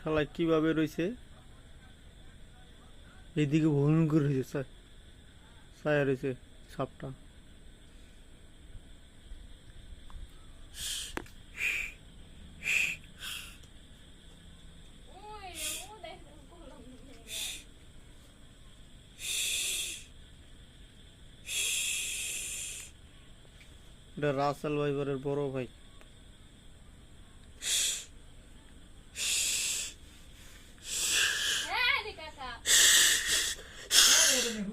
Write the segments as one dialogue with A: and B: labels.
A: শালা কীভাবে রয়েছে এইদিকে ভয়ঙ্কর হয়েছে স্যার। ছায়া রয়েছে সাপটা। এটা রাসেল ভাইবারের বড় ভাই।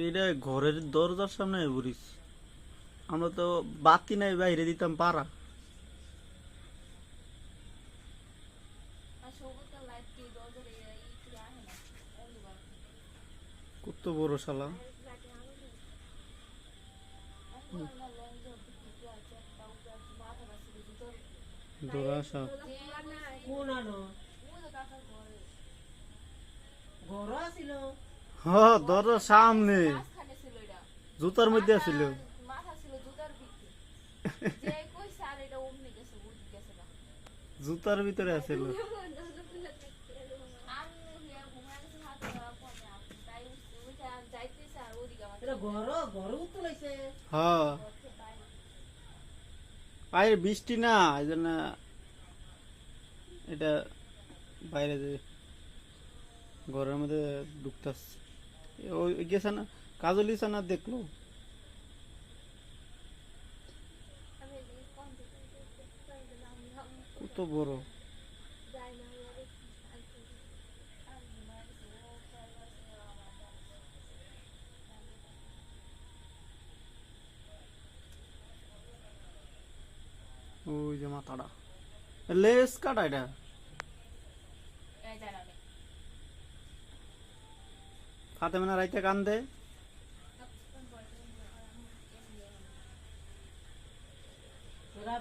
A: এটা ঘরের দরজার সামনে ঘুরিস আমরা তো বাতি নাই বাইরে দিতাম পাড়া। কত বড় শালা।
B: কোন ঘর। আছিল।
A: হ দরজার সামনে। জুতার মধ্যে
C: ছিল। জুতার ভিতরে।
A: আছিল।
C: আমি হিয়া ঘুমায় গেছে হাত ধরা পড়ে আপনি তাই উঠে আর যাইতেছে আর ওদিকে আমার
B: এটা ঘর ঘর তুলাইছে
A: হ্যাঁ। বাইরে। বৃষ্টি না এই জন্য এটা বাইরে যে ঘরের মধ্যে ঢুকতাস ওই গেছে না কাজল ইসা না দেখল কত বড় ওই যে মাথাটা লেস কাটা এটা
C: এই জানা নেই
A: ফাতেমানা রাইতে কান্দে।
B: তোরা